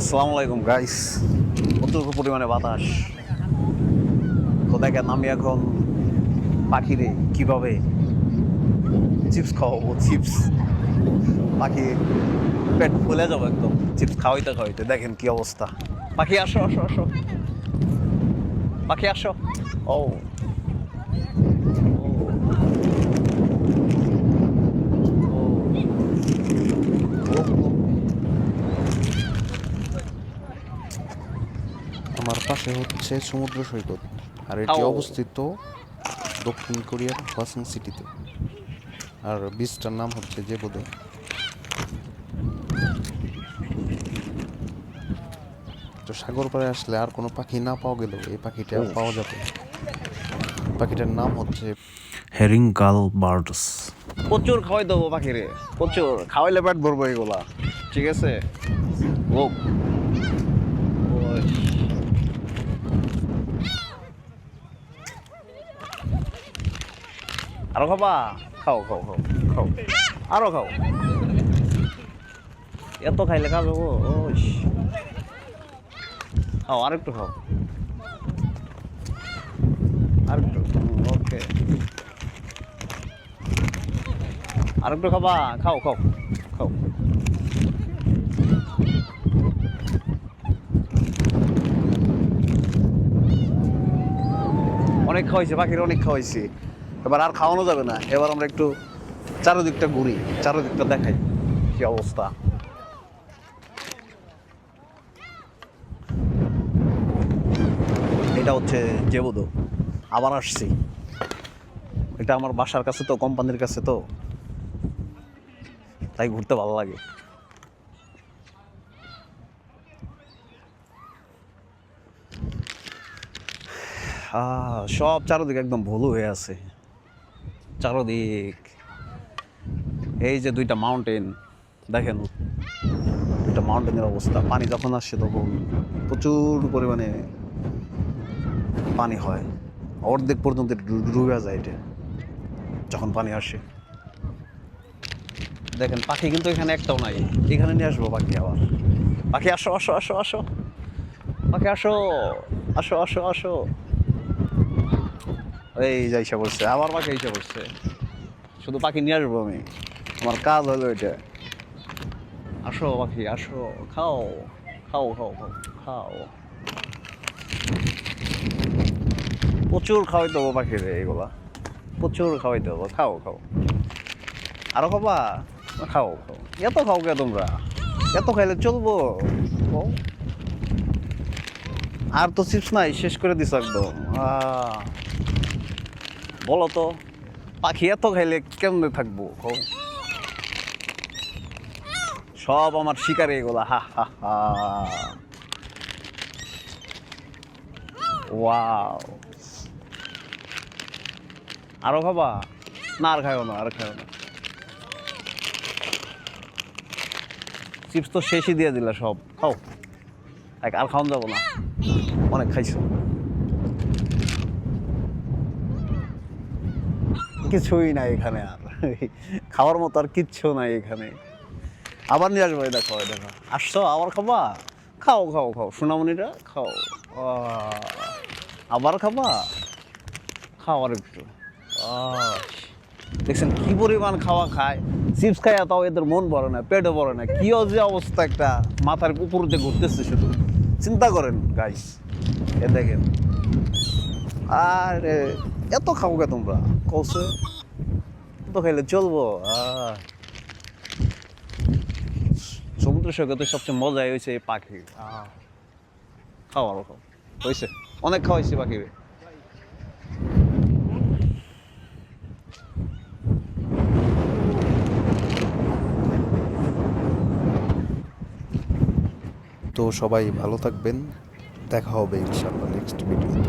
আসসালামু আলাইকুম গাইস প্রচুর পরিমাণে বাতাস। তো দেখেন, আমি এখন পাখিরে কীভাবে চিপস খাওয়াবো চিপস পাখি পেট ফুলে যাব একদম চিপস খাওয়াইতে খাওয়াইতে। দেখেন কি অবস্থা। পাখি, আসো আসো আসো। পাখি, আসো। ও আমার পাশে হচ্ছে সমুদ্র সৈকত আর এটি অবস্থিত দক্ষিণ কোরিয়ার ওয়াসিং সিটিতে। আর বীজটার নাম হচ্ছে জেবুদে। তো সাগর পাড়ে আসলে আর কোনো পাখি না পাওয়া গেলেও এই পাখিটা পাওয়া যাবে। পাখিটার নাম হচ্ছে হেরিং গাল বার্ডস। প্রচুর খাওয়াই দেবো পাখিরে প্রচুর। খাওয়াইলে পেট ভরবো এগুলা ঠিক আছে? ও। আরও খাবা? খাও খাও খাও খাও। আরও খাও। এত খাইলে ও ওইস। খাও, আরেকটু খাও। আরেকটু, ওকে। আরেকটু খাবা? খাও খাও খাও। অনেক খাওয়াইছে পাখির অনেক খাওয়াইছি। এবার আর খাওয়ানো যাবে না। এবার আমরা একটু চারোদিকটা ঘুরি, চারোদিকটা দেখাই কি অবস্থা। এটা হচ্ছে জেবুদো। আবার আসছি। এটা আমার বাসার কাছে তো, কোম্পানির কাছে তো। তাই ঘুরতে ভালো লাগে। সব চারোদিক একদম ভুলু হয়ে আছে। চারোদিক। এই যে দুইটা মাউন্টেন দেখেন, দুইটা মাউন্টেনের অবস্থা। পানি যখন আসছে তখন প্রচুর পরিমাণে পানি হয়। অর্ধেক পর্যন্ত ডুবে যায় এটা, যখন পানি আসে। দেখেন, পাখি কিন্তু এখানে একটাও নাই। এখানে নিয়ে আসব পাখি আবার। পাখি, আসো আসো আসো আসো। পাখি, আসো আসো আসো আসো। এই যাইসা পড়ছে আবার পাখি এসে পড়ছে। শুধু পাখি নিয়ে আসব আমি। আমার কাজ হলো এটা। আসো পাখি আসো খাও খাও খাও খাও খাও। প্রচুর খাওয়াই দেবো পাখিরে এগুলা প্রচুর খাওয়াই দেবো খাও খাও। আরও খাবা? খাও খাও। এত খাও কে তোমরা? এত খাইলে চলবো। আর তো চিপস নাই শেষ করে দিস একদম। আহ, বলো তো পাখি এত খাইলে কেমনে থাকব? সব আমার শিকারে এগুলা হা হা হা। আরও খাবা? না, আর খাও না, আর খাও না। চিপস তো শেষই দিয়ে দিলা সব। খাও। আর খাওয়ান যাব না। অনেক খাইছো। কিছুই নাই এখানে আর। খাওয়ার মতো আর কিচ্ছু নাই এখানে। আবার নিয়ে আসব দেখো দেখো। আসছো? আবার খাবা? খাও খাও খাও। সোনামণিরা, খাও। আবার খাবা? খাওয়ার একটু। দেখছেন কি পরিমাণ খাওয়া খায়? চিপস খায় তাও এদের মন ভরে না, পেটও ভরে না। কি যে অবস্থা একটা। মাথার উপর দিয়ে ঘুরতেছে শুধু। চিন্তা করেন গাইস এ দেখেন। আর এত খাব কে তোমরা? কৌশে এত খাইলে চলবো? আহ। সমুদ্র সৈকতে সবচেয়ে মজাই হয়েছে এই পাখি। খাও আরও খাও। হয়েছে অনেক খাওয়াইছি পাখি তো সবাই ভালো থাকবেন। দেখা হবে ইনশাআল্লাহ নেক্সট ভিডিওতে